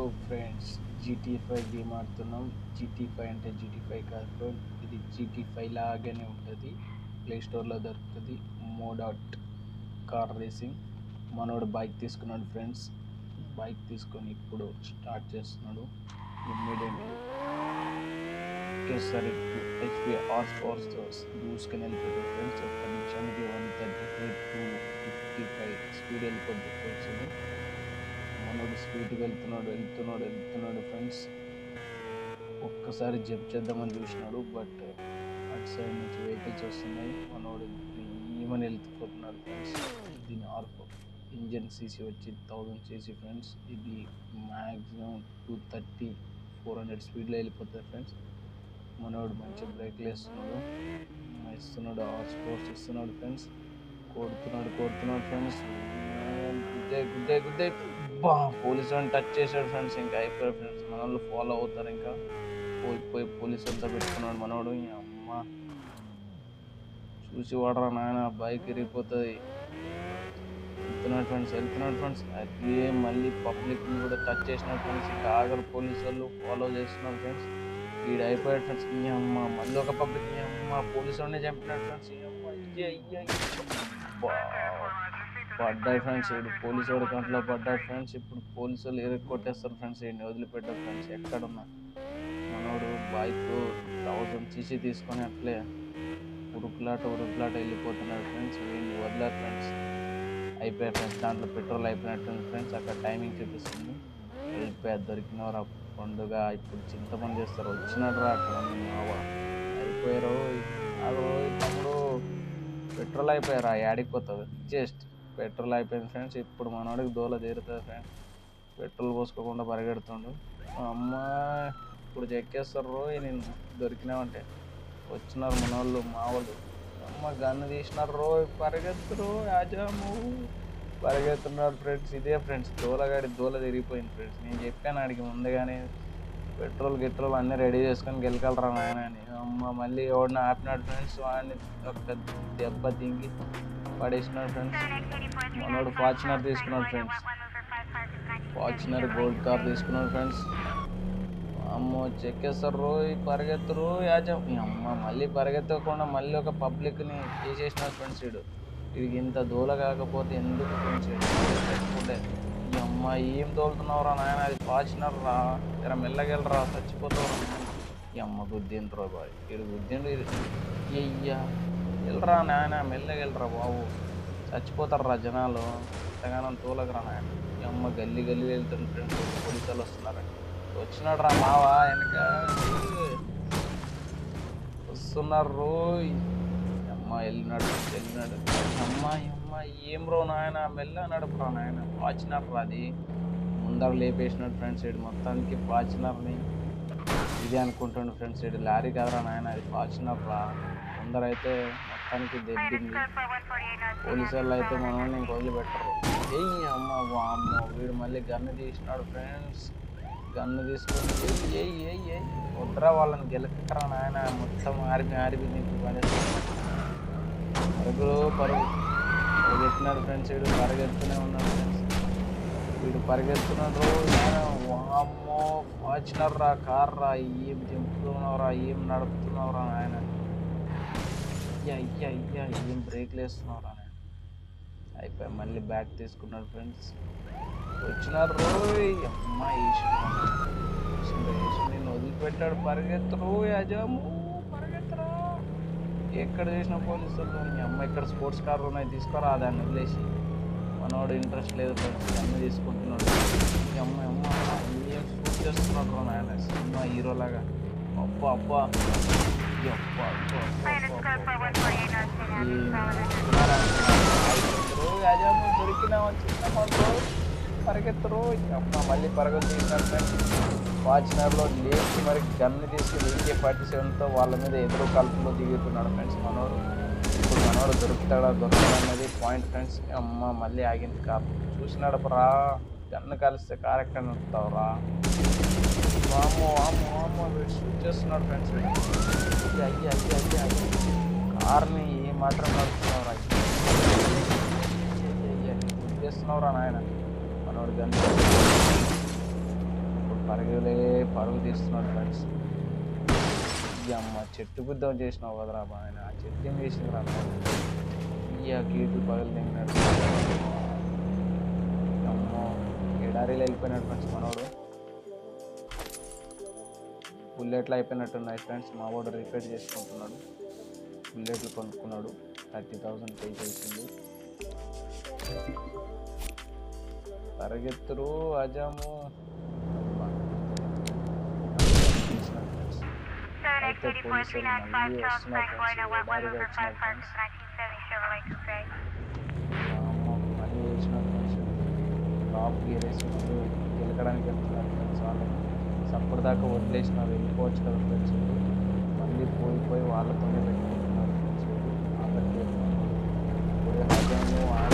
Hello friends GT five game ఆడుతున్నాం. GT five అంటే GT five కాదు ఫ్రెండ్ ఇది జీటీ ఫైవ్ లాగానే ఉంటుంది. ప్లే స్టోర్లో దొరుకుతుంది. మోడాట్ కార్ రేసింగ్ మనోడు బైక్ తీసుకున్నాడు ఫ్రెండ్స్ బైక్ తీసుకొని ఇప్పుడు స్టార్ట్ చేస్తున్నాడు. ఇమ్మీడియట్లీ ఒకేసారి హెచ్పి ఆర్స్ పవర్స్ దూసుకొని వెళ్ళిపోతుంది ఫ్రెండ్స్ ఒక్క నిమిషానికి one thirty five two fifty five speed వెళ్ళిపోతుంది ఫ్రెండ్స్ మనోడు స్పీడ్కి వెళ్తున్నాడు వెళ్తున్నాడు వెళ్తున్నాడు ఫ్రెండ్స్. ఒక్కసారి జంప్ చేద్దామని చూసినాడు బట్ అటు సైడ్ నుంచి వెహికల్స్ వస్తున్నాయి. మనోడు ఈమని వెళ్తుపోతున్నాడు ఫ్రెండ్స్. దీని ఆర్ఫ్ ఇంజన్ సీసీ వచ్చి థౌజండ్ సీసీ ఫ్రెండ్స్. ఇది maximum two thirty four hundred స్పీడ్లో వెళ్ళిపోతుంది ఫ్రెండ్స్. మనోడు మంచి బ్రేక్లు వేస్తున్నాడు. ఇస్తున్నాడు హార్స్ స్పోర్ట్స్ ఇస్తున్నాడు ఫ్రెండ్స్. కొడుతున్నాడు కొడుతున్నాడు ఫ్రెండ్స్. గుద్దే గుద్దే గుద్దే అబ్బా పోలీసు వాడిని టచ్ చేశాడు ఫ్రెండ్స్ ఇంకా అయిపోయారు ఫ్రెండ్స్ మన వాళ్ళు ఫాలో అవుతారు ఇంకా. పోయి పోయి పోలీసు అంతా పెట్టుకున్నాడు మనోడు. అమ్మ. చూసి వాడరా నాయన బైక్ ఇరిగిపోతుంది. వెళ్తున్నాడు ఫ్రెండ్స్ వెళ్తున్నాడు ఫ్రెండ్స్ అదే మళ్ళీ పబ్లిక్ని కూడా టచ్ చేసినాడు ఫ్రెండ్స్ ఇంకా ఆగరు పోలీసు వాళ్ళు ఫాలో చేస్తున్నారు ఫ్రెండ్స్ వీడు అయిపోయాడు ఫ్రెండ్స్ ఈ అమ్మ మళ్ళీ ఒక పబ్లిక్ ఈ అమ్మ పోలీసు వాడిని చంపినాడు ఫ్రెండ్స్ ఈ అమ్మ అయ్య అయ్యా పడ్డాయి ఫ్రెండ్స్. ఇప్పుడు పోలీసు వాడి కంట్లో పడ్డాయి ఫ్రెండ్స్. ఇప్పుడు పోలీసు వాళ్ళు కొట్టేస్తారు ఫ్రెండ్స్. వీడిని వదిలిపెట్టారు ఫ్రెండ్స్. ఎక్కడున్నా. మనోడు బైక్ థౌజండ్ సీసీ తీసుకొని అట్లే ఉరుకులాట ఉరుకులాట వెళ్ళిపోతున్నాడు ఫ్రెండ్స్. వీళ్ళు వదిలేరు ఫ్రెండ్స్. అయిపోయారు ఫ్రెండ్స్. దాంట్లో పెట్రోల్ అయిపోయినట్టుంది ఫ్రెండ్స్. అక్కడ టైమింగ్ చూపిస్తుంది. వెళ్ళిపోయారు దొరికినవారు పండుగ. ఇప్పుడు చింతపని చేస్తారు. వచ్చినారు అక్కడ అయిపోయారు. అదో తమ్ముడు. పెట్రోల్ అయిపోయారు? ఆ యాడికి పోతుంది జస్ట్ పెట్రోల్ అయిపోయింది ఫ్రెండ్స్. ఇప్పుడు మనోడికి దోల తీరుతుంది ఫ్రెండ్స్. పెట్రోల్ పోసుకోకుండా పరిగెడుతుండు. అమ్మ ఇప్పుడు చెక్కేస్తారు రోయ్ నేను దొరికినామంటే వచ్చినారు మన వాళ్ళు మా వాళ్ళు. అమ్మ గన్ను తీసినారు రో పరిగెత్తురు యాజాము పరిగెత్తున్నారు ఫ్రెండ్స్ ఇదే ఫ్రెండ్స్. దోలగాడి దోల తిరిగిపోయింది ఫ్రెండ్స్. నేను చెప్పాను ఆడికి ముందుగానే. పెట్రోల్ గిట్రోల్ అన్నీ రెడీ చేసుకొని గెలకలరా నాయన అని. అమ్మ మళ్ళీ ఎవడిని ఆపినాడు ఫ్రెండ్స్ వాడిని ఒక దెబ్బ తింగి పడేసినాడు ఫ్రెండ్స్ మనోడు ఫార్చునర్ తీసుకున్నాడు ఫ్రెండ్స్ ఫార్చునర్ గోల్డ్ కార్ తీసుకున్నాడు ఫ్రెండ్స్ అమ్మో చెక్కేస్తారు రోయ్ పరిగెత్తరు యాజం. ఈ అమ్మ మళ్ళీ పరిగెత్తకుండా మళ్ళీ ఒక పబ్లిక్ని చేసేసినాడు ఫ్రెండ్స్ వీడు. ఇది ఇంత దూల కాకపోతే ఎందుకు ఫ్రెండ్స్ అమ్మా ఏం తోలుతున్నావురా నాయన? అది ఫార్చునర్ రా మెల్లగెళ్ళరా చచ్చిపోతావు అమ్మ గుద్దింట్రో బాయ్. వీడు గుద్దిండు అయ్యా వెళ్ళరా నాయన మెల్లగెళ్ళరా బాబు. చచ్చిపోతారా జనాలు. ఎంతగానో తోలకరా నాయన. ఈ అమ్మ గల్లీ గల్లీ వెళ్తుంది ఫ్రెండ్స్ పోలీసులు వస్తున్నారు వచ్చినాడు రా మావా వెనక. వస్తున్నారు రోయ్. అమ్మ వెళ్ళినాడు వెళ్ళినాడు. అమ్మాయి అమ్మ ఏం రో నాయన? మెల్ల నడుపురా నాయన. ఫార్చునర్ రా అది. ముందర లేపేసినాడు ఫ్రెండ్స్ ఇడు మొత్తానికి ఫార్చునర్ని ఇది అనుకుంటుండు ఫ్రెండ్స్ ఇడు లారీ కదరా నాయన అది ఫార్చునర్ రా. ముందర అయితే మొత్తానికి దెబ్బింది పోలీసు వాళ్ళు అయితే మనల్ని ఇంక వదిలిపెట్టరు. ఏయ్ అమ్మ అమ్మ వీడు మళ్ళీ గన్ను తీసినాడు ఫ్రెండ్స్. గన్ను తీసుకొని ఏ ఏ ఏ ఏయ్. వాళ్ళని గెలకరా నాయన. మొత్తం ఆర్మి ఆర్మి నీకు పడేస్తాడు పరుగులు పరుగు. పరిగెత్తున్నాడు ఫ్రెండ్స్ వీడు పరిగెత్తునే ఉన్నాడు ఫ్రెండ్స్ వీడు పరిగెత్తున్నాడు అమ్మో వామ్మో ఫార్చునర్ రా కార్ రా ఏం దింపుతున్నావురా ఏం నడుపుతున్నావురా ఆయన అయ్యా అయ్యా అయ్యా ఏం బ్రేక్లు వేస్తున్నావురా నాయన. అయిపోయి మళ్ళీ బ్యాక్ తీసుకున్నాడు ఫ్రెండ్స్ వచ్చినారు రోయ్ అమ్మాయి నేను వదిలిపెట్టాడు పరిగెత్తరు యజాము ఎక్కడ చేసిన పోలీసులు మీ అమ్మ ఇక్కడ స్పోర్ట్స్ కార్లు ఉన్నాయి తీసుకోరా దాన్ని వదిలేసి మనోడు ఇంట్రెస్ట్ లేదు అన్ని అన్నీ తీసుకుంటున్నాడు మీ అమ్మ అమ్మ ఏం షూట్ చేస్తున్నాడు నాయన సినిమా హీరోలాగా అప్ప అప్ప ఈ అబ్బా, దొరికినామని చిన్న పరిగెత్తరు. అమ్మ మళ్ళీ పరుగులు తీసినారు ఫ్రెండ్స్ లేచి మరి గన్ను తీసుకుని ఏకే ఫార్టీ సెవెన్తో వాళ్ళ మీద ఎదురు కలుపులో దిగుతున్నాడు ఫ్రెండ్స్ మనోడు. ఇప్పుడు మనోడు దొరుకుతాడా దొరకడా అనేది పాయింట్ ఫ్రెండ్స్. అమ్మ మళ్ళీ ఆగింది కాపు చూసినాడు రా గన్ను కలిస్తే కార్ ఎక్కడ నడుపుతావు రా వామో వామో వామో వీడు షూట్ చేస్తున్నాడు ఫ్రెండ్స్ అయ్యి అయ్యి అయ్యి అయ్యి అయ్యి. కార్ని ఏ మాత్రం నడుపుతున్నావు రా చేస్తున్నావు రా నాయన? తీస్తున్నాడు గన్ ఇప్పుడు పరుగులే పరుగు తీస్తున్నాడు ఫ్రెండ్స్. అమ్మ చెట్టు బుద్ధం చేసినావు కదరా ఆయన. ఆ చెట్టు ఏం చేసింది రా ఇయ్య గేటు పగలు తిన్నాడు. అమ్మో ఎడారిలో వెళ్ళిపోయినాడు ఫ్రెండ్స్ మనోడు. బుల్లెట్లు అయిపోయినట్టున్నాయి ఫ్రెండ్స్. మా వాడు రిపేర్ చేసుకుంటున్నాడు. బుల్లెట్లు కొనుక్కున్నాడు. థర్టీ థౌజండ్ పే చేసింది వచ్చినారు ఫ్రెండ్స్. టాప్ గేర్ వేసి మళ్ళీ గెలకడానికి వెళ్తున్నారు ఫ్రెండ్స్. వాళ్ళు అప్పుడు దాకా వదిలేసినారు వెళ్ళిపోవచ్చు కదా ఫ్రెండ్స్. మళ్ళీ పోయి పోయి వాళ్ళతోనే పెట్టుకుంటున్నారు ఫ్రెండ్స్. ఆఖరికి ఇప్పుడు ఆడ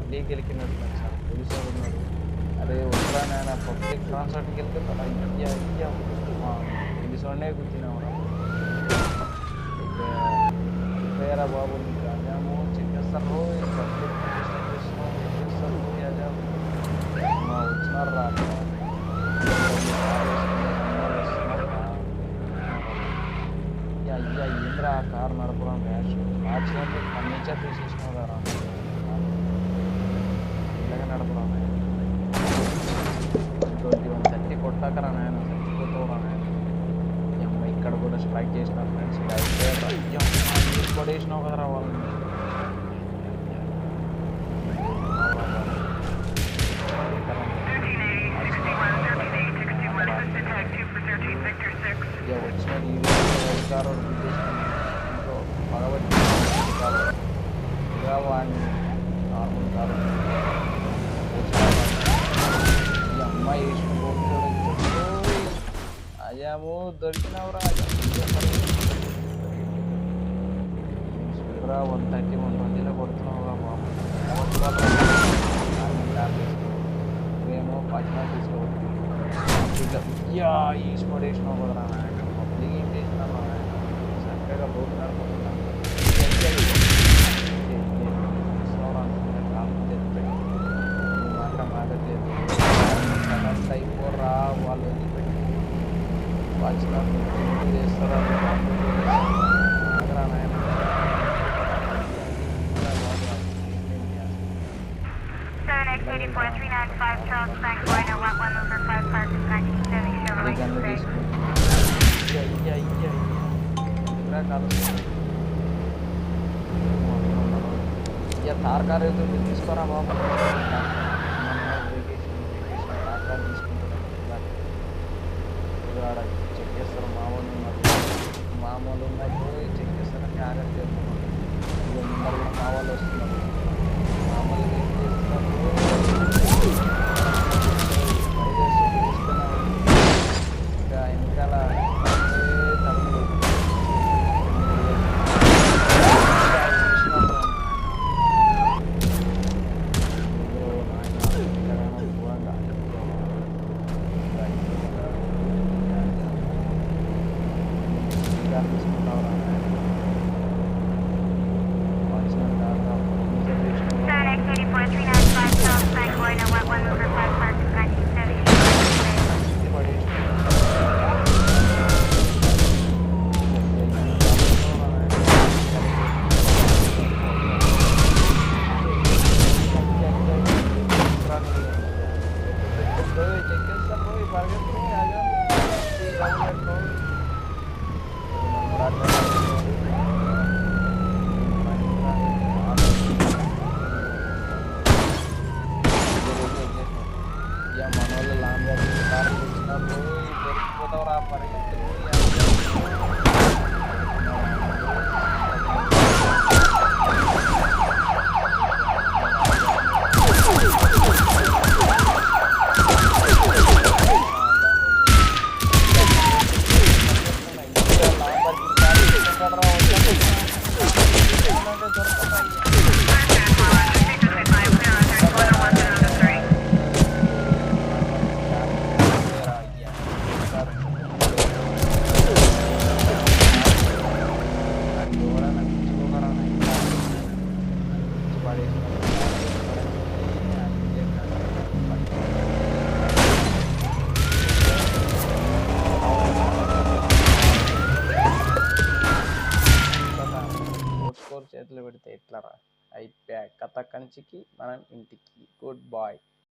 మళ్ళీ గెలికినాడు ఫ్రెండ్స్. పోలీసు ఉన్నారు అరే వద్దురా నాయన పబ్లిక్ ట్రాన్స్పోర్ట్కి వెళ్తే మన ఇండియా ఇండియా పోలీసు వాడినే కూర్చున్నాము పేరా బాబు నీకు అజాము చెప్పేస్తారు పబ్లిక్ డిస్టర్బ్ చెప్పేస్తారు అజాము మా వచ్చినారు రా అయ్యా ఏంద్రా ఆ కారు నడపడం ర్యాష్ మ్యాచ్ అంటే ఫర్నిచర్ కదా ఇలాగ నడపడం ట్వంటీ వన్ థర్టీ కొట్టాకరా నాయన చచ్చిపోతావురా నాయన ఈ అమ్మ ఇక్కడ కూడా స్ట్రైక్ చేసిన ఫ్రెండ్స్ కొడేసినావు కదరా వాళ్ళని ఇక వచ్చిన ఈ అధికారులు ఇంట్లో పగబట్టి ఇక వాడిని నార్మల్ కారు ఈ అమ్మాయి వేసిన పోటీ అజాము దొరికినవరా చూడరా వన్ థర్టీ వన్ ట్వంటీలో కొడుతున్నావురా బాబు నువ్వేమో పట్నా తీసుకోవచ్చు యా ఈస్ పడేసినావు కదరా నాయన పబ్లిక్ ఏం చేసినావు 684, 395 Charles Bank, Rhino, lot 1 over 5 Park, 1970 Chevrolet Coupe. Yeah, yeah, yeah. Yeah, car car is this for a moment. ఇది कर रहा हूँ మంచికి మనం ఇంటికి